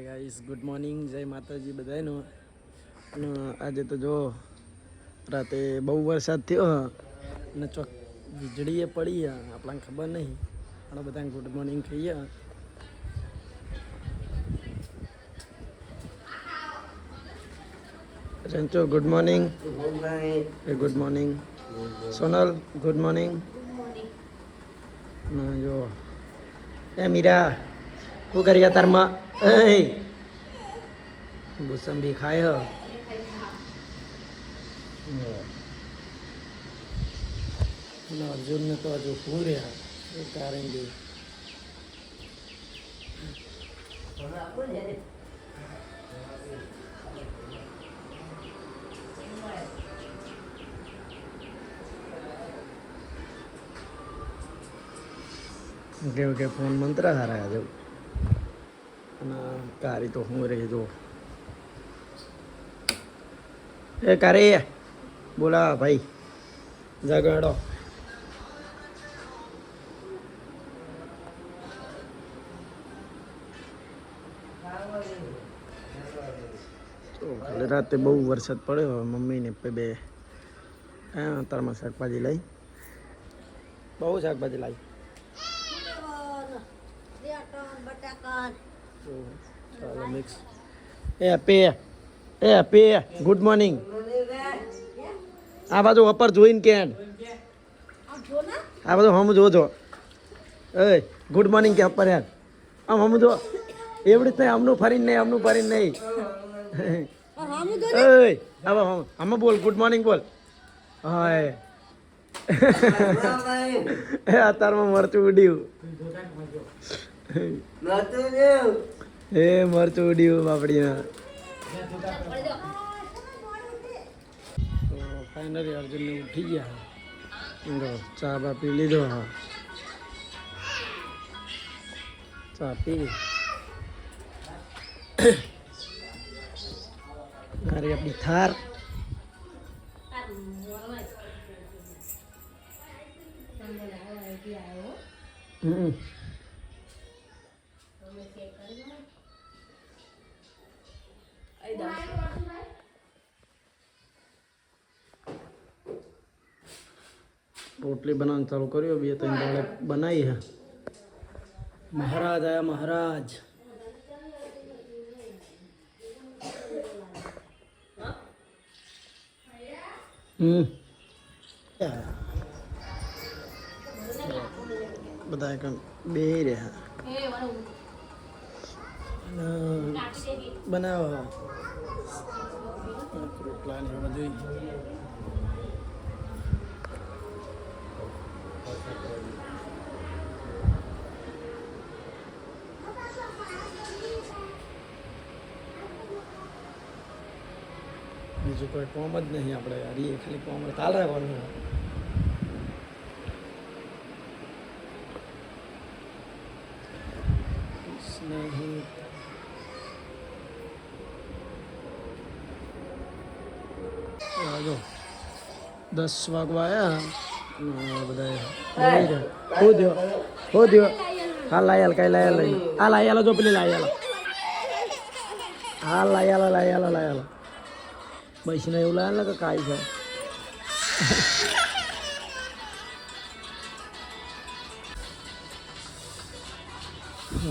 Hi guys good morning જય માતાજી બધાનું અને આજે તો જો રાતે બહુ વરસાદ થયો અને ચોક વીજળીએ પડી આપણને ખબર નહીં. આપણે બધાને ગુડ મોર્નિંગ કહીએ Rancho good morning good morning Sonal good morning ના જો એ મીરા. શું કરી તારમાં એ મોસંબી ખાય હ. અર્જુનને તો હજુ શું રહ્યા? એ કારણ કે ઓકે ઓકે ફોન મંત્ર હારા જવું કારી તો હું રહી જો એ કારી બોલા, ભાઈ, જગાડો. કાલે રાતે બહુ વરસાદ પડ્યો મમ્મીને બે, હા, તારમાં શાકભાજી લઈ. બહુ શાકભાજી લાવી તો ચાલો મિક્સ એ, પે. એ, પે. ગુડ મોર્નિંગ આ બાજુ અપર જોઈને કે આ બધું હમ જોજો. એ ગુડ મોર્નિંગ કે અપર યાર. આમ હમ જો. એવડી જ નહીં આમનું ફરીને નહીં આમનું ફરીને નહીં. એ હવે હમ. બોલ ગુડ મોર્નિંગ બોલ. હાય. એ અત્યારમાં મરચું ઉડ્યું. એ મરચું ઉડ્યું બાપડીના. તો ફાઇનલી અર્જુનને ઉઠી ગયા. જો ચા બા પી લીધો, હા. ચા પી. મારી આપણી થાર. હમ. રોટલી બનાવવાનું ચાલુ કર્યો બે ત્રણ દાડે બનાવી હે. મહારાજ આયા, મહારાજ. બધા એકમ બે રહ્યા. બનાવો. પ્લાન ને બીજું કોઈ કોમ જ નહીં આપણે. હરીએ ખાલી કોમ ચાલ રાખવાનું. સ્નેહિત આ જો. દસ વાગવા આવ્યા બધા હો દ્યો હો દ્યો હા લાયાલ કઈ લાયાલ લઈ આ લાયાલો જો પેલી લાયાલો હા લાયાલો લાયાલો લાયાલો બસીને એવું લાગે કે કાંઈ છે.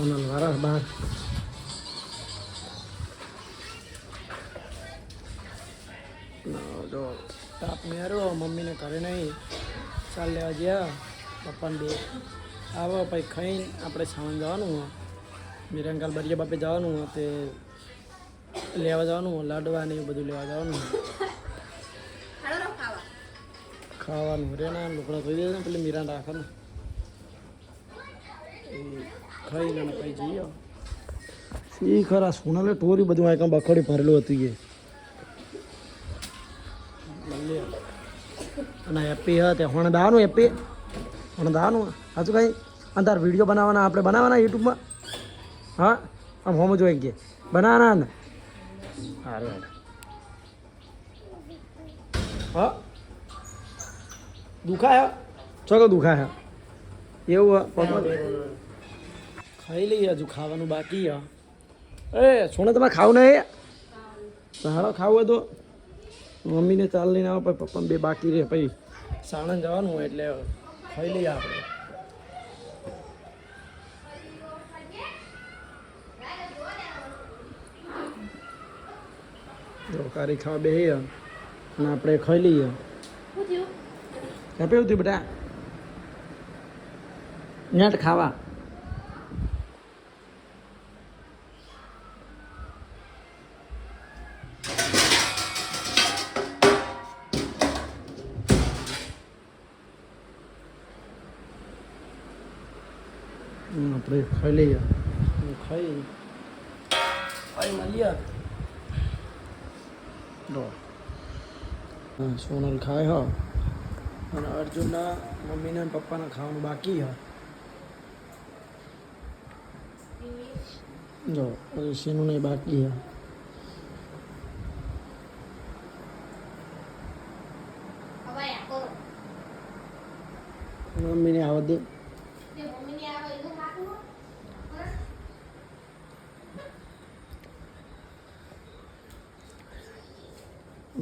ઓનલ વારસ બાર. જો મમ્મીને ઘરે નહીં. ચાલ લેવા ગયા પપ્પાને બે. આવો પછી ખાઈને આપણે સામાન જવાનું હોય. મિરંગાલ બરિયા બાપે જવાનું હોય, તે લેવા જવાનું, લાડવા ને એવું બધું લેવા જવાનું. ખાવાનું, રે ના લુકડા ધોઈ દે ને પેલી મીરા રાખે ને ખાઈ ને પછી જઈએ એ ખરા સોનાલે ટોરી બધું આ કામ બખડી ભરેલું હતું એ. અને એપી હતે હોણ દાવાનું એપી હોણ દાવાનું હાચું કાંઈ અંધાર વીડિયો બનાવવાના, આપણે બનાવવાના યુટ્યુબમાં હા? આમ હોમ જોઈ કે? બનાવવાના સારું હા? દુખાય? ચલો દુખાય. એવું ખાઈ લઈએ હજુ ખાવાનું બાકી હે. એ સોને તમે ખાવું નહીં? તો ખાવું હોય તો મમ્મીને ચાલ લઈને આવો પછી પપ્પા બે બાકી રહે પછી. સાણંદ જવાનું હોય એટલે ખાઈ લઈએ આપણે. જો કારી ખાવા બે અને આપણે ખાઈ લઈએ. ક્યાં પેવું થયું બેટા? નેટ ખાવા. સોનલ ખાય હા. અને અર્જુનના મમ્મીના અને પપ્પાના ખાવાનું બાકી હા. જો હજી શીનું નહીં બાકી હા. મમ્મીને આવવા દે તે મમ્મીને આવે એવું ખાતું હોય? હા?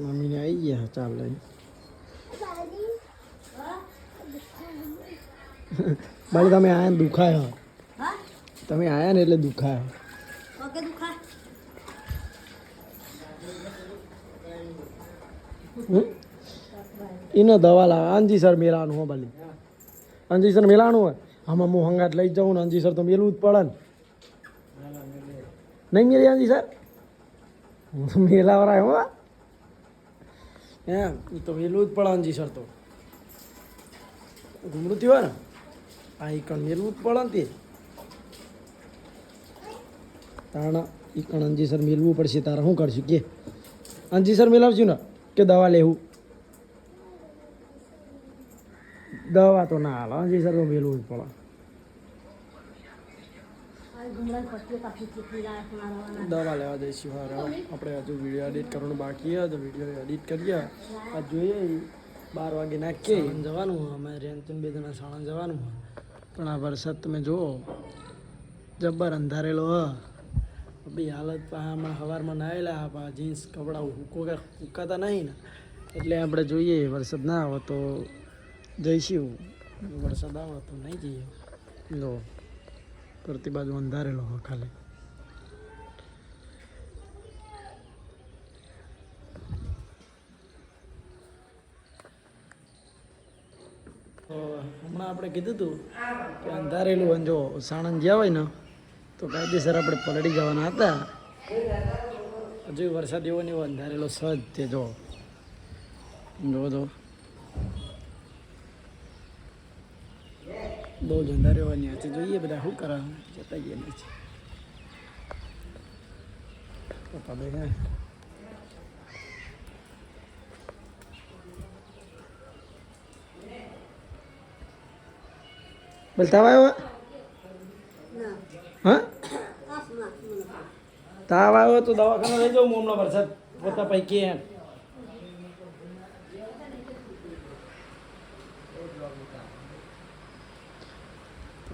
મમ્મીને આવી ગયા ચાલ લઈ? બાળી તમે આયા ને દુખાય? તમે આયા ને એટલે દુખાય? એને દવા લાવે અંજી સર મેળાનું હો બાલી અંજી સર મેલાનું હોય આમાં હું હંગાટ લઈ જાઉં ને અંજી સર તો મેલવું જ પડે ને નહીં મેળી અંજી સર હું તો મેલાવરાય હો એ તો વેલું જ પડે સર તો. ઘૂમડું થયું ને? આ ઈ કણ મેલવું જ પડે ને તે તાણ ઈ કણ અંજી સર મેલવું પડશે, તારે શું કરશું? કે. અંજી સર મેલાવશું ને, કે દવા લેવું? દવા તો ના હાલ અંજી સર તો મેલવું જ પડે આ ગુમરાની પટ્ટીઓ કાપી ચીકણી લાવે છે મારા વાળા. દવા લેવા જઈશું હા આપણે હજુ વીડિયો એડિટ કરવાનું બાકી છે તો વીડિયો એડિટ કરીએ. આ જોઈએ બાર વાગે નાખીએ. જવાનું અમે રેન્તુન બે જણા સાણંદ જવાનું પણ આ વરસાદ તમે જુઓ જબ્બર અંધારેલો હ. બી હાલત આમાં સવારમાં નાયેલા પા જીન્સ કપડાં હુકો હુકાતા નહીં ને. એટલે આપણે જોઈએ વરસાદ ના આવે તો જઈશું. વરસાદ આવે તો નહીં જઈએ. લો. કરતી બાજુ અંધારેલો હોય ખાલી. હમણાં આપણે કીધું હતું કે અંધારેલું અને જો સાણંદ ગયા હોય ને, તો કાયદેસર આપણે પલળી જવાના હતા. હજુ વરસાદ એવો ને એવો અંધારેલો સજ તે જો જો. બહુ જ અંધારે હોય ને જોઈએ બધા શું કરા. જતા ગયા નીચે. પપ્પા બે હે બોલતા આવ્યો હા. તાવ આવ્યો તો દવાખાના લઈ જાઉં હમણાં વરસાદ પોતા પૈકી એમ.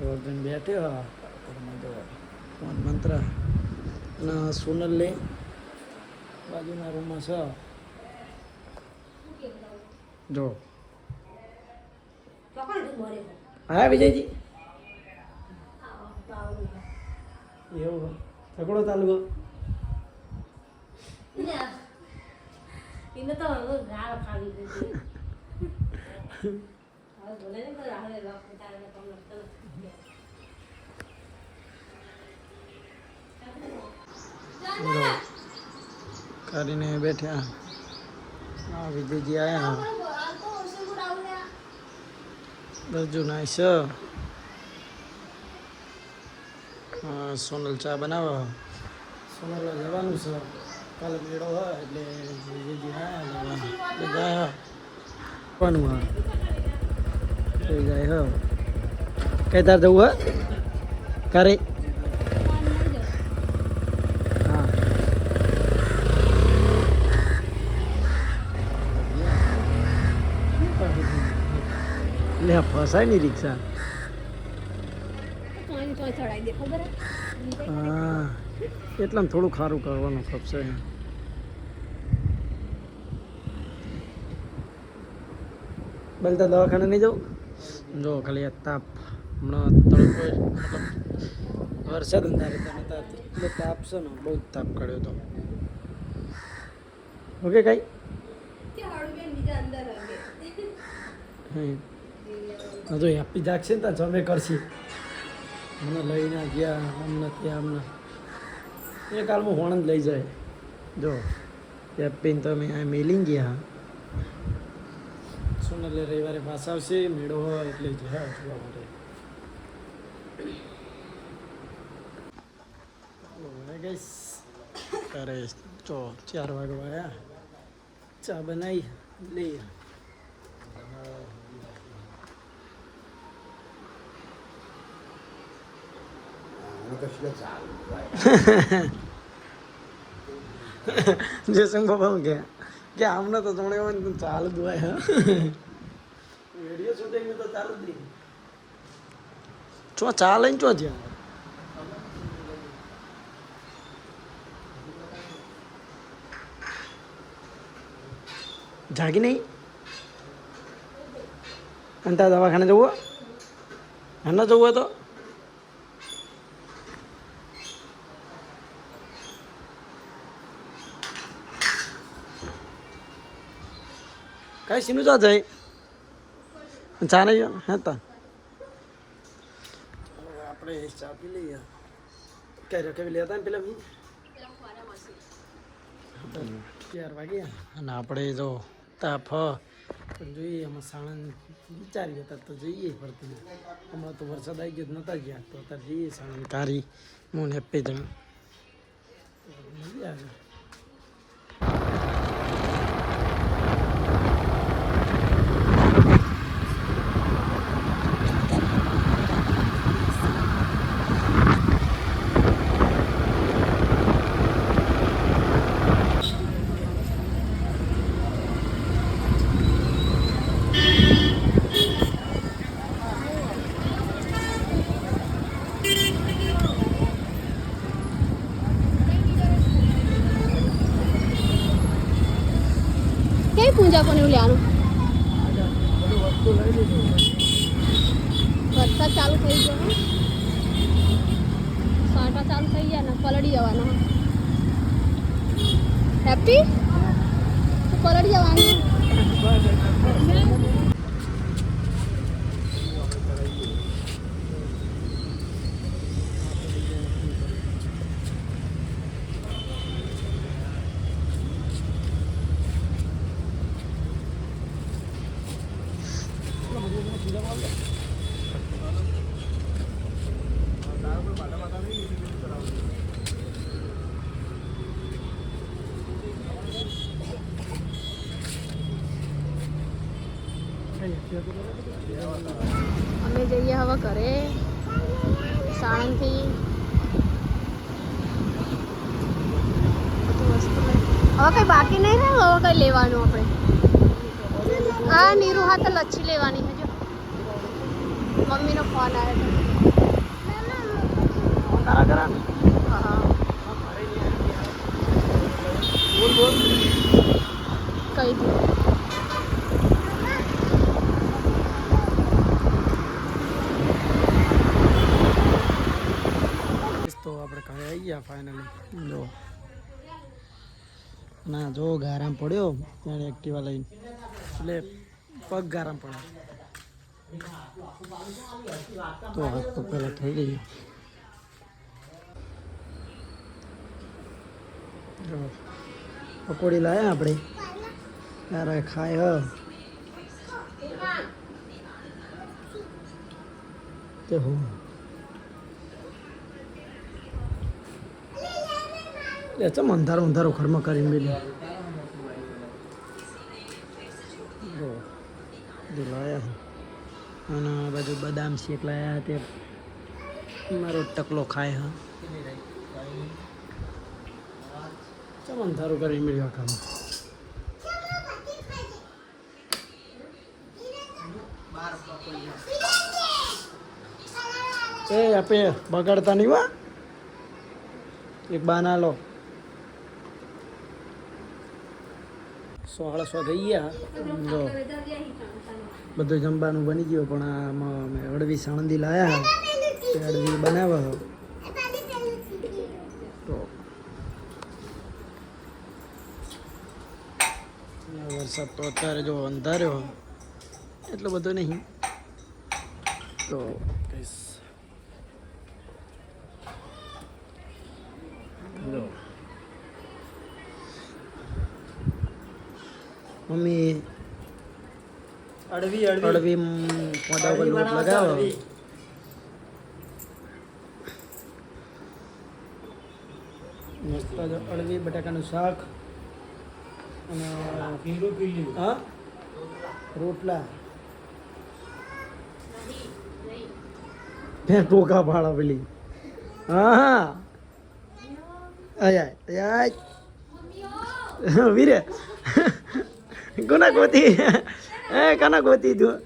વર્ધન બેઠ્યો ઘરમાં તો મંત્ર. અને સોનલ લે. બાજુના રૂમમાં છે. જો. હા વિજયજી. એવો. સગડો? લે. એને તો હવે ગાળ ખાવી દીધી. હવે બોલે ને તો રાહુલે લોક ઉતારીને કમ લખતો નથી. જો કરીને બેઠ્યા હા વિજયજી આવ્યા દરજુ નાઈશ હા, સોનલ ચા બનાવો. સોનલ જવાનું છે. કાલે મેળો હોય એટલે વિજયજી આવ્યા બધા જવાનું હા. થઈ જાય હ. કઈ તાર જવું હા? કરે હા લે ફસાયની રિક્ષા. હે? એટલામાં થોડું ખારું કરવાનું ખપશે. બલતા દવાખાને નહીં જવું? જો ખાલી આ તાપ. હમણાં તડકો મતલબ વરસાદ અંધારે તો નતા. તાપ છે ને બહુ જ તાપ કર્યો હતો ઓકે કાંઈ? હજુ હેપી જાગશે ને ત્યાં જમે કરશે. મને લઈને ગયા આમને ત્યાં આમને એ કાલમાં હોણ જ લઈ જાય. જો હેપીને તમે અમે આ મેલિંગ ગયા. એટલે રવિવારે પાસ આવશે, મેળો હોય એટલે જયા જોવા માટે. ગઈશ અરે ચો ચાર વાગવા આવ્યા ચા બનાવી લઈએ જયસંગ બાબા કે કે આમને તો જોડે હોય ને ચાલુ જ હોય વીડિયો શૂટિંગ તો ચાલુ જ ચો ચાલે ને ચો જ્યાં જાગી નહીં અને તાર દવાખાને જવું? એને જવું હોય તો કઈ સીનું ચા જાય ચા નહીં હા આપણે ચા પી લઈએ. કઈ રકેવી લેતા ને પેલા ચાર અને આપણે જો પણ જોઈએ એમાં સાણંદ વિચારીએ હતા તો જઈએ ફરતી. હમણાં તો વરસાદ આવી ગયો નહોતા ગયા. તો અત્યારે જઈએ સાણંદ. કારી હું હેપી જણ. મજા આવે. પણ એવું લેવાનું. વરસાદ ચાલુ થઈ ગયો સાંટા ચાલુ થઈ ગયા ને પલળી જવાના હેપી પલળી જવાનું અમે જઈએ હવે ઘરે સાણંદથી હવે કઈ બાકી નહીં ને? હવે કઈ લેવાનું આપણે? હા નીરુ હા તો લચ્છી લેવાની હજુ મમ્મીનો ફોન આવ્યો કઈ દીધું તો આપણે ઘરે આવી ગયા ફાઇનલી જો. ના, જો, ગારામ પડ્યો, ત્યારે એક્ટિવા લઈને. એટલે પગ ગારામ પડ્યો. તો હાથ તો પહેલાં થઈ ગઈ. પકોડી લાયા આપણે. ત્યારે ખાય, હ. તે હું? એ ચમ અંધારો અંધારો ઘરમાં કરીને મેલી જો લાયા અને બાજુ બદામ શેક લાયા તે મારો ટકલો ખાય હા. ચમ અંધારો કરીને મેળ્યો કામ એ, આપે બગાડતા નહીં વા એક બાના લો સોળ સો થઈ ગયા. જો, બધું જમવાનું બની ગયું, પણ આમાં અમે અડવી સાણંદી લાયા તે અડવી બનાવ્યા તો વરસાદ તો અત્યારે જો અંધાર્યો એટલો બધો નહીં. તો કહીશ મમ્મી અડવી અડવી. અડવી મોઢા ઉપર લોટ લગાવો. મસ્ત અડવી બટાકાનું શાક અને પીલું પીલું હા? રોટલા. ત્યાં ટોકા ભાડા પેલી. હા હા. આય આય. આય વીરે. કોના ગોતી. એ કોના ગોતી તું?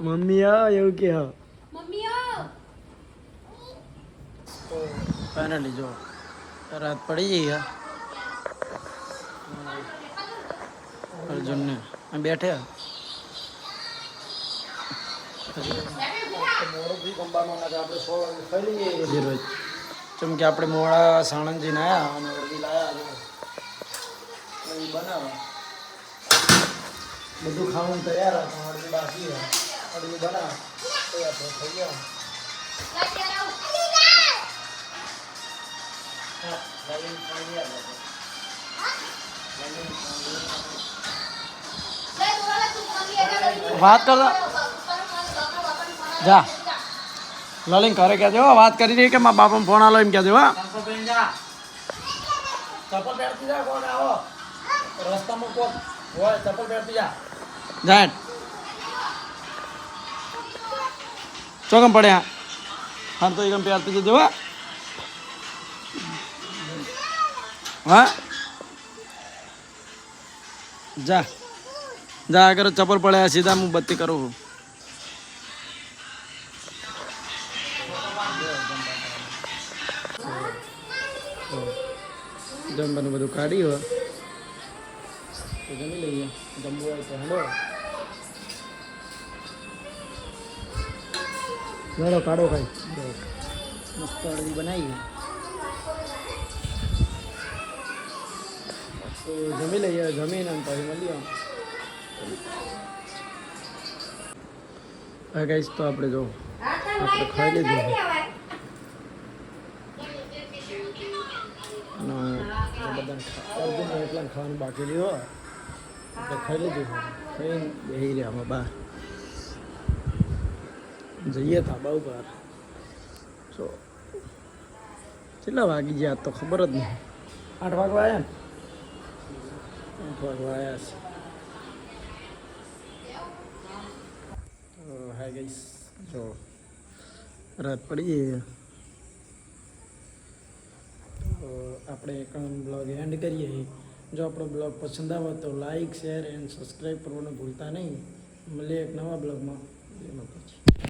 મમ્મી આવ એવું કે હા ફાઇનલી જો રાત પડી ગઈ હા? અર્જુન ને બેઠે? જી કે આપણે મોડા સાણંદજી આયા અને અડધી લાયા એ બનાવો બધું ખાવાનું તૈયાર હતું અડધી બાકી છે. બનાવો. તૈયાર તો થઈ ગયો. વાત કરતા જા. લલિંગ ઘરે કહેજો વાત કરી રહી કે મારા બાપાને ફોન આલો એમ કહેજો હા? ચપ્પલ પહેરતી જા કોણ આવો? રસ્તામાં કોક હોય ચપ્પલ પહેરતી જા. જાય ચોકમ પડ્યા હા તો એકમ પહેરતી જજો હા. હા. જા. જા આગળ ચપ્પલ પડ્યા સીધા હું બત્તી કરું છું. જમવાનું બધું કાઢી હોય તો જમી લઈએ જમવું હોય તો હેલો હેલો કાઢો ખાઈ મસ્ત અડવી બનાવી તો જમી લઈએ જમીને અને પછી મળીએ હા ગાઈશ તો આપણે જો આપણે ખાઈ લીધું. અને બધા એકલાને ખાવાનું બાકી લીધો આપણે ખાઈ લીધું ખાઈને બેસી રહ્યા અમે બહાર. જઈએ ધાબા ઉપર જો કેટલા વાગી ગયા તો ખબર જ નહીં. આઠ વાગવા આવ્યા ને? આઠ વાગવા આવ્યા છે. તો હા ગઈશ જો રાત પડી જઈએ તો આપણે એક બ્લોગ એન્ડ કરીએ. જો આપણો બ્લોગ પસંદ આવે તો લાઇક શેર એન્ડ સબસ્ક્રાઈબ કરવાનું ભૂલતા નહીં. મળીએ એક નવા બ્લોગમાં. જય માતાજી.